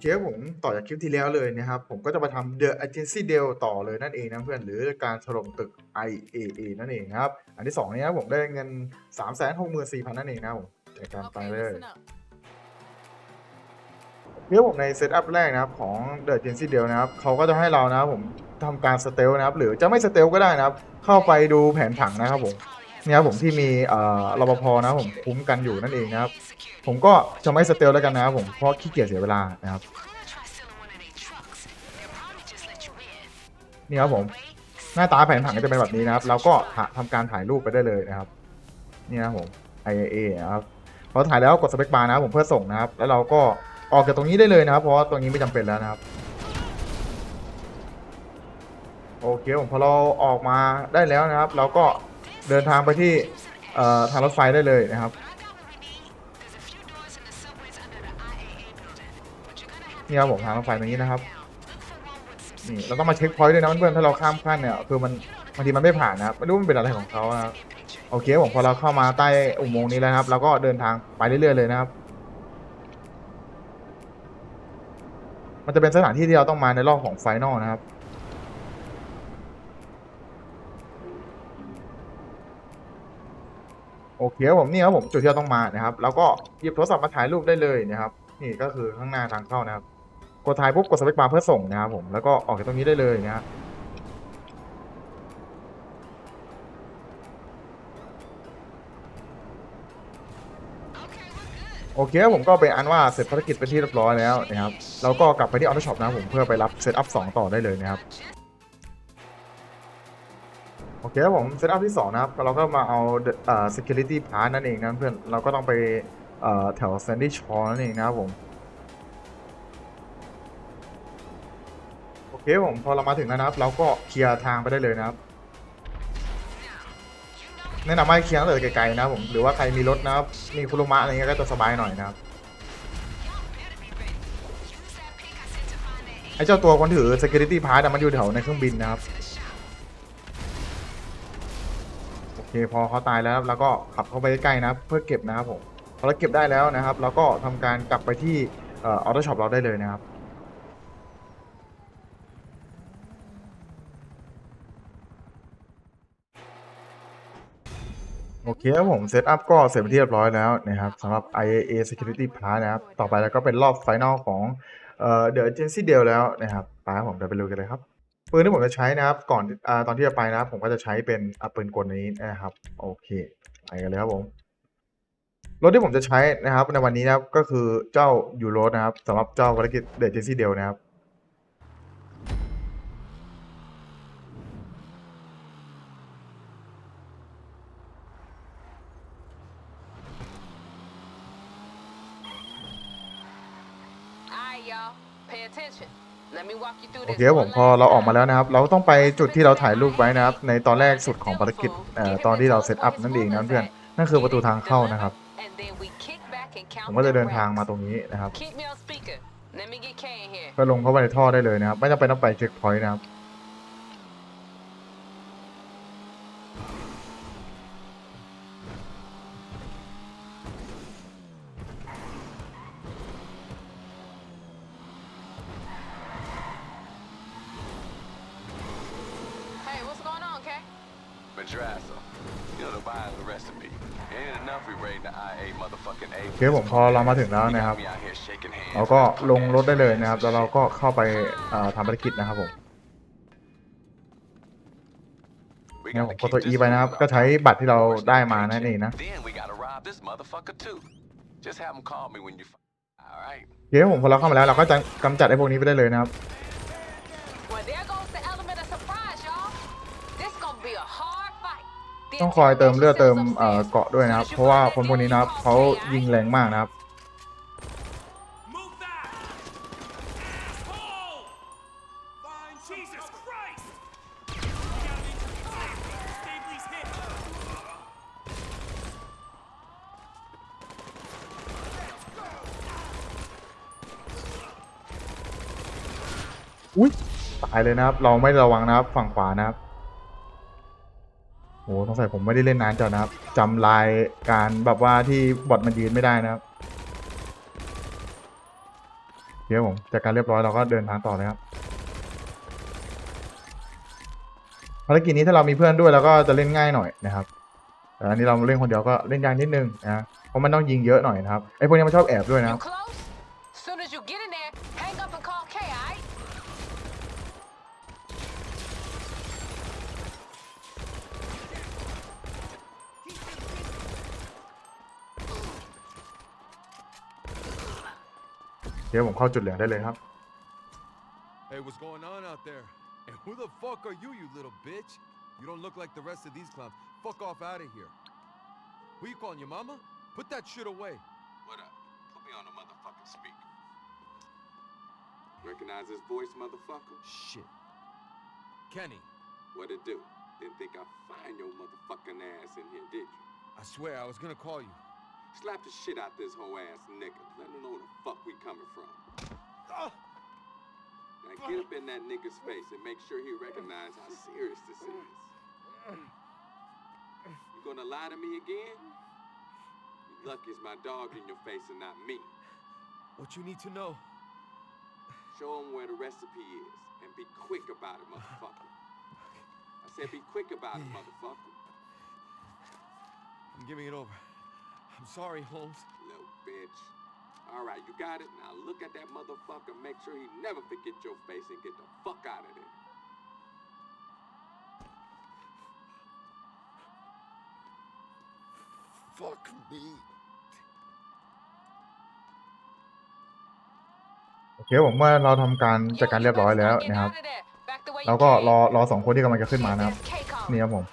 เคผมต่อจากคลิปที่แล้วเลยนะครับ ผมก็จะมาทำ The Agency Deal ต่อเลยนั่นเองนะเพื่อนหรือการถล่มตึก IAA นั่นเองครับ อันที่2นี้นะผมได้เงิน 3 6 4 0 0 0 นั่นเองนะผมจัดการไป Okay, เลย listen up. เรื่องผมในเซตอัพแรกนะครับของ The Agency Deal นะครับเขาก็จะให้เรานะครับผมทำการสเตลนะครับ หรือจะไม่สเตลก็ได้นะครับ เข้าไปดูแผนผังนะครับผม เนี่ยครับผมที่มีรปภนะผมคุ้มกันอยู่นั่นเองนะครับ ผมก็จะไม่สเตลแล้วกันนะครับผมเพราะขี้เกียจเสียเวลานะครับนี่ครับผมหน้าตาแผนผังก็จะเป็นแบบนี้นะครับเราก็หาทำการถ่ายรูปไปได้เลยนะครับ นี่นะครับผม IAA นะครับพอถ่ายแล้วกดสเปคบาร์นะครับผมเพื่อส่งนะครับ แล้วเราก็ออกจากตรงนี้ได้เลยนะครับ เพราะว่าตรงนี้ไม่จำเป็นแล้วนะครับ โอเคผมพอเราออกมาได้แล้วนะครับ เราก็ เดินทางไปที่ทางรถไฟได้เลยนะครับนี่ครับผมทางรถไฟตรงนี้นะครับนี่เราต้องมาเช็คพอยต์ด้วยนะเพื่อนๆถ้าเราข้ามขั้นเนี่ยคือมันบางทีมันไม่ผ่านนะครับไม่รู้มันเป็นอะไรของเขานะครับโอเคผมพอเราเข้ามาใต้อุโมงค์นี้แล้วนะครับเราก็เดินทางไปเรื่อยๆเลยนะครับ มันจะเป็นสถานที่ที่เราต้องมาในรอบของไฟนอลนะครับ โอเคครับผมนี่ครับผมจุดที่เราต้องมานะครับ แล้วก็หยิบโทรศัพท์มาถ่ายรูปได้เลยนะครับนี่ก็คือข้างหน้าทางเข้านะครับ กดถ่ายปุ๊บกดสเปคบาร์เพื่อส่งนะครับผมแล้วก็ออกจากตรงนี้ได้เลยนะครับโอเคครับผมก็เป็นอันว่าเสร็จภารกิจเป็นที่เรียบร้อยแล้วนะครับเราก็กลับไปที่ออโต้ช็อปนะครับผมเพื่อไปรับเซตอัพ2ต่อได้เลยนะครับ เคครับผมเซตอัพที่2นะครับเราก็มาเอาเอ่อ security part นั่นเองนะเพื่อนเราก็ต้องไปเอ่อแถว Sandy Shore นั่นเองนะครับผมโอเคผมพอเรามาถึงแล้วนะครับ เราก็เคลียร์ทางไปได้เลยนะครับแนะนำให้เคลียร์ตั้งแต่ไกลๆนะครับผมหรือว่าใครมีรถนะครับมีคุรุมะอะไรเงี้ยก็จะสบายหน่อยนะครับไอ้เจ้าตัวคนถือ security pass มันอยู่แถวในเครื่องบินนะครับ เคพอเขาตายแล้วครับเราก็ขับเข้าไปใกล้ๆนะเพื่อเก็บนะครับผมพอเราเก็บได้แล้วนะครับ เราก็ทำการกลับไปที่เออโต้ช็อปเราได้เลยนะครับโอเคครับผมเซตอัพก็เสร็จเป็นที่เรียบร้อยแล้วนะครับสำหรับ IAA Security Pass นะครับ ต่อไปแล้วก็เป็นรอบไฟนอลของเอ่อ The Agency Deal แล้วนะครับไปครับผมเดี๋ยวไปดูกันเลยครับ ปืนที่ผมจะใช้นะครับ ก่อนอตอนที่จะไปนะครับ ผมก็จะใช้เป็นอะปืนกลนี้นะครับ โอเคไปกันเลยครับผมรถที่ผมจะใช้นะครับ ในวันนี้นะครับก็คือเจ้ายูโรนะครับสำหรับเจ้าภารกิจ The Agency Deal นะครับ Alright, y'all. Pay attention. Let me walk you through โอ this. เคครับผม one พอ last เราออกมา time. แล้วนะครับ เราต้องไปจุดที่เราถ่ายรูปไว้นะครับ ในตอนแรกสุดของภารกิจเอ่อตอนที่เราเซตอัพนั่นเองนะเพื่อนนั่นคือประตูทางเข้านะครับ And then we kick back and count ผมก็จะ them เดินทาง rounds. มาตรงนี้นะครับ Keep me on speaker. Let me get K in here. ก็ลงเข้าไปในท่อได้เลยนะครับ ไม่จำเป็นต้องไปเช็คพอยต์นะครับ Madrasa. You know the Bible recipe. Ain't enough we raid the IA motherfucking A. โอเคผมพอเรามาถึงแล้วนะครับ Me out here shaking hands เราก็ with ลงรถได้เลย punk-ass นะครับ แล้วเราก็เข้าไปเอ่อทำภารกิจนะครับผม We เนี่ยผม gotta กดตัว keep E this ไปนะครับ moving ก็ up. ใช้บัตรที่เราได้มานั่นเองนะ Then we gotta rob this motherfucker too. Just have him call me when you. f- All right. โอเคผมพอเราเข้ามาแล้วเราก็จะกำจัดไอ้พวกนี้ไปได้เลยนะครับ Well, there goes the element of surprise, y'all. This gonna be a hard fight. The ต้องคอยเติมเลือดเติม interrogation เอ่อ center's เกาะด้วยนะครับ เพราะว่าคนพวกนี้นะครับเขายิงแรงมากนะครับ Move back! Asshole! Fine, Jesus Christ! Stabley's hit. อุ้ยตายเลยนะครับ เราไม่ระวังนะครับฝั่งขวานะครับ โอ้สงสัยผมไม่ได้เล่นนานจัดนะครับจำลายการแบบว่าที่บอทมันยืนไม่ได้นะครับเคครับผมจากการเรียบร้อยเราก็เดินทางต่อเลยครับภารกิจนี้ถ้าเรามีเพื่อนด้วยเราก็จะเล่นง่ายหน่อยนะครับแต่อันนี้เราเล่นคนเดียวก็เล่นยากนิดนึงนะเพราะมันต้องยิงเยอะหน่อยนะครับไอ้พวกนี้มันชอบแอบด้วยนะครับ เดี๋ยวผมเข้าจุดเหลืองได้เลยครับ Hey, what's going on out there? And who the fuck are you, you little bitch? You don't look like the rest of these clowns. Fuck off out of here. Who you calling your mama? Put that shit away. What up? Put me on the motherfucking speaker. Recognize his voice, motherfucker? Shit. Kenny, What it do? Didn't think I'd find your motherfucking ass in here, did you? I swear I was gonna call you. Slap the shit out this whole ass nigga. Let him know where the fuck we coming from. Now get up in that nigga's face and make sure he recognize how serious this is. You gonna lie to me again? You lucky it's my dog in your face and not me. What you need to know? Show him where the recipe is and be quick about it, motherfucker. I said be quick about it, motherfucker. I'm giving it over. I'm sorry, Holmes. Little bitch. All right, you got it. Now look at that motherfucker. Make sure he never forget your face and get the fuck out of there. Fuck me. โอเคผมเมื่อเราทำการจัดการเรียบร้อยแล้วนะครับเราก็รอรอสองคนที่กำลังจะขึ้นมานะครับ นี่ครับผม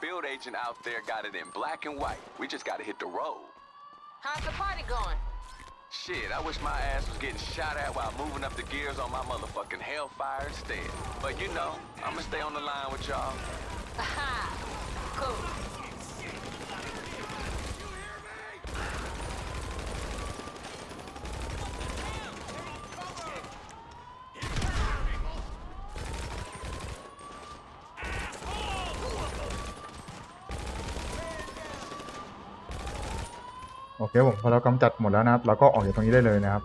field agent out there got it in black and white. We just gotta hit the road. How's the party going? Shit, I wish my ass was getting shot at while moving up the gears on my motherfucking Hellfire instead. But you know, I'ma stay on the line with y'all. Aha. Cool. โอเคผมพอเรากำจัดหมดแล้วนะครับเราก็ออกจากตรงนี้ได้เลยนะครับ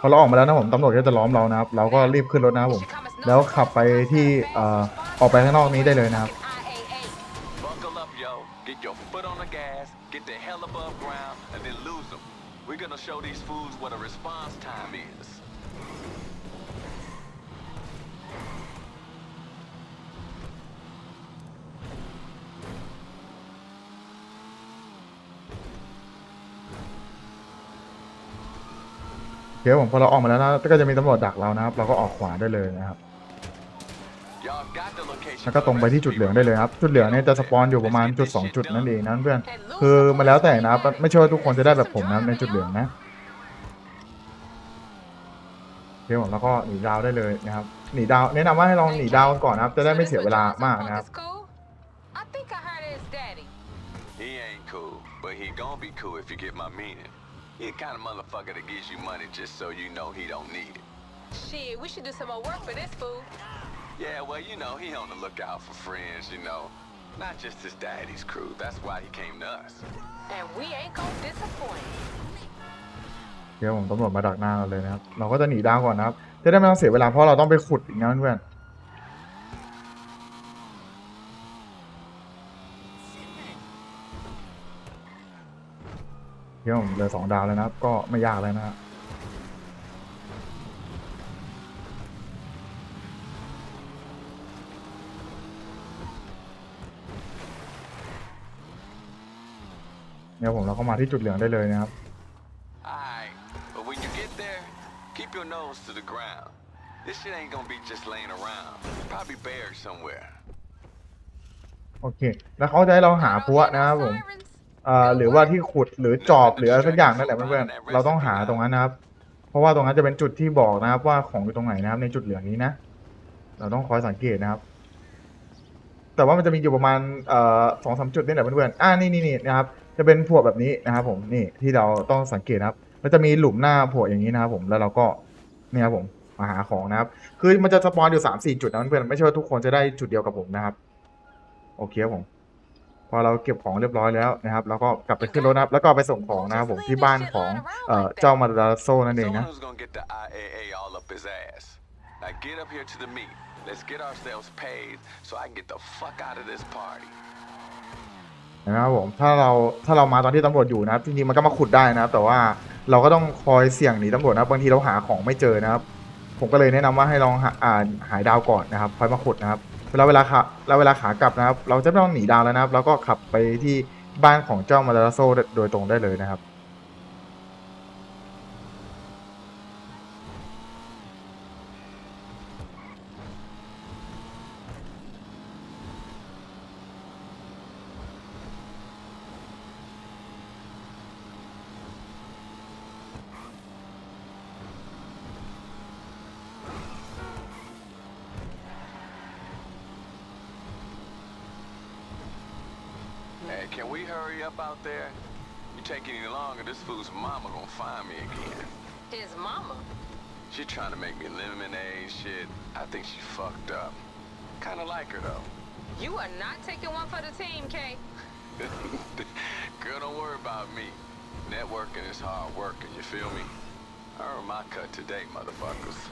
พอเราออกมาแล้วนะผมตำรวจก็จะล้อมเรานะครับ เราก็รีบขึ้นรถนะครับผม แล้วขับไปที่อ่ออกไปข้างนอกนี้ได้เลยนะครับ We're gonna show these fools what a response time is. โอเคผมพอเราออกมาแล้วนะก็จะมีตำรวจดักเรานะครับ เราก็ออกขวาได้เลยนะครับ Y'all got the location แล้วก็ตรงไปที่จุดเหลืองได้เลยครับ จุดเหลืองเนี่ยจะสปอนอยู่ประมาณจุดสองจุดนั่นเองนะเพื่อน คือมาแล้วแต่นะครับไม่ใช่ว่าทุกคนจะได้แบบผมนะครับในจุดเหลืองนะโอเคผมแล้วก็หนีดาวได้เลยนะครับ หนีดาวแนะนำว่าให้ลองหนีดาวก่อนนะครับ จะได้ไม่เสียเวลามากนะครับ Cool? I think I heard his daddy. He ain't cool, but he gon' be cool if you get my meaning. He the kind of motherfucker that gives you money just so you know he don't need it. Shit, we should do some more work for this fool. Yeah, well, you know, he on the lookout for friends, you know. Not just his daddy's crew. That's why he came to us. And we ain't gonna disappoint. เดี๋ยวผมตำรวจมาดักหน้าเราเลยนะครับ เราก็จะหนีดาวก่อนนะครับ จะได้ไม่ต้องเสียเวลาเพราะเราต้องไปขุดอีกนะเพื่อน เดี๋ยวผมเหลือสองดาวแล้วนะครับ ก็ไม่ยากแล้วนะฮะเดี๋ยวผมเราก็มาที่จุดเหลืองได้เลยนะครับ Alright, but when you get there, keep your nose to the ground. This shit ain't gonna be just laying around. Probably buried somewhere. โอเค แล้วเขาจะให้เราหาพัวนะครับผมเอ่อหรือว่าที่ขุดหรือจอบหรืออะไรสักอย่างนั่นแหละเพื่อนๆเราต้องหาตรงนั้นนะครับ เพราะว่าตรงนั้นจะเป็นจุดที่บอกนะครับ ว่าของอยู่ตรงไหนนะครับ ในจุดเหลืองนี้นะเราต้องคอยสังเกตนะครับ แต่ว่ามันจะมีอยู่ประมาณเอ่อสองสามจุดนี่แหละเพื่อนๆอ่านี่นี่นี่นะครับ จะเป็นพวแบบนี้นะครับ ผมนี่ที่เราต้องสังเกตนะครับมันจะมีหลุมหน้าพวอย่างนี้นะครับ ผมแล้วเราก็เนี่ยครับผมมาหาของนะครับ คือมันจะสปอนอยู่สามสี่จุดนะเพื่อนๆไม่ใช่ว่าทุกคนจะได้จุดเดียวกับผมนะครับ โอเคครับผม พอเราเก็บของเรียบร้อยแล้วนะครับเราก็กลับไปขึ้นรถนะครับแล้วก็ไปส่งของนะครับผมที่บ้านของเอ่อเจ้ามาดาโซนั่นเอง Someone นะ who's gonna get the IAA all up his ass. Now get up here to the meet. Let's get ourselves paid so I can get the fuck out of this party. นะครับผมถ้าเราถ้าเรามาตอนที่ตำรวจอยู่นะครับจริงๆมันก็มาขุดได้นะครับแต่ว่าเราก็ต้องคอยเสี่ยงหนีตำรวจนะครับบางทีเราหาของไม่เจอนะครับ ผมก็เลยแนะนำว่าให้ลองหาอ่าหายดาวก่อนนะครับค่อยมาขุดนะครับเวลาเวลาขา เราเวลาขากลับนะครับ เราจะไม่ต้องหนีดาวแล้วนะครับ เราก็ขับไปที่บ้านของเจ้ามาดาโซโดยตรงได้เลยนะครับ Hey, can we hurry up out there? You take any longer, this fool's mama gonna find me again. His mama. She trying to make me lemonade shit. I think she fucked up. Kinda like her though. You are not taking one for the team, Kay. Girl, don't worry about me. Networking is hard work, you feel me? I earned my cut today, motherfuckers.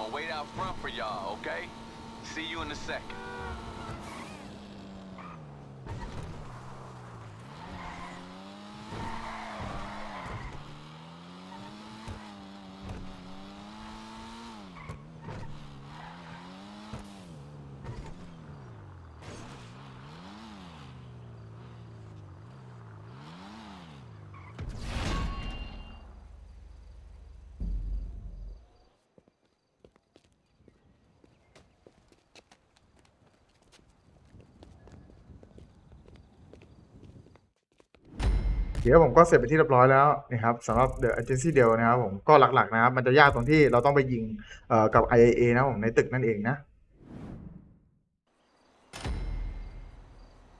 'Em wait out front for y'all, okay? See you in a second. ดี๋ยวผมก็เสร็จไปที่เรียบร้อยแล้วนะครับสำหรับ The Agency d e l นะครับผมก็หลักๆนะครับมันจะยากตรงที่เราต้องไปยิงกับ IAA นะผมในตึกนั่นเองนะ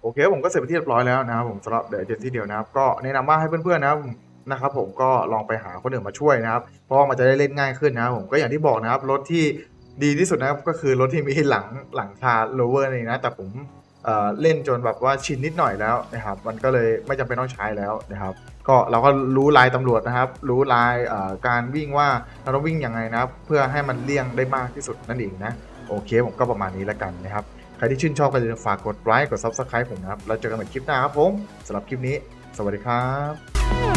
โอเคผมก็เสร็จไปที่เรียบร้อยแล้วนะครับผมสำหรับ The Agency d e l นะครับก็แนะนำว่าให้เพื่อนๆนะครับนะครับผมก็ลองไปหาคนอื่นมาช่วยนะครับ เพราะมันจะได้เล่นง่ายขึ้นนะครับผมก็อย่างที่บอกนะครับรถที่ดีที่สุดนะครับก็คือรถที่มีหลังหลังคา lower นี่นะแต่ผม เล่นจนแบบว่าชินนิดหน่อยแล้วนะครับมันก็เลยไม่จำเป็นต้องใช้แล้วนะครับก็เราก็รู้ลายตำรวจนะครับ รู้ลายการวิ่งว่าเราต้องวิ่งยังไงนะครับ เพื่อให้มันเลี่ยงได้มากที่สุดนั่นเองนะโอเคผมก็ประมาณนี้แล้วกันนะครับ ใครที่ชื่นชอบก็อย่าลืมฝากกดไลค์กด Subscribe ผมนะครับ แล้วเจอกันใหม่คลิปหน้าครับผมสำหรับคลิปนี้ สวัสดีครับ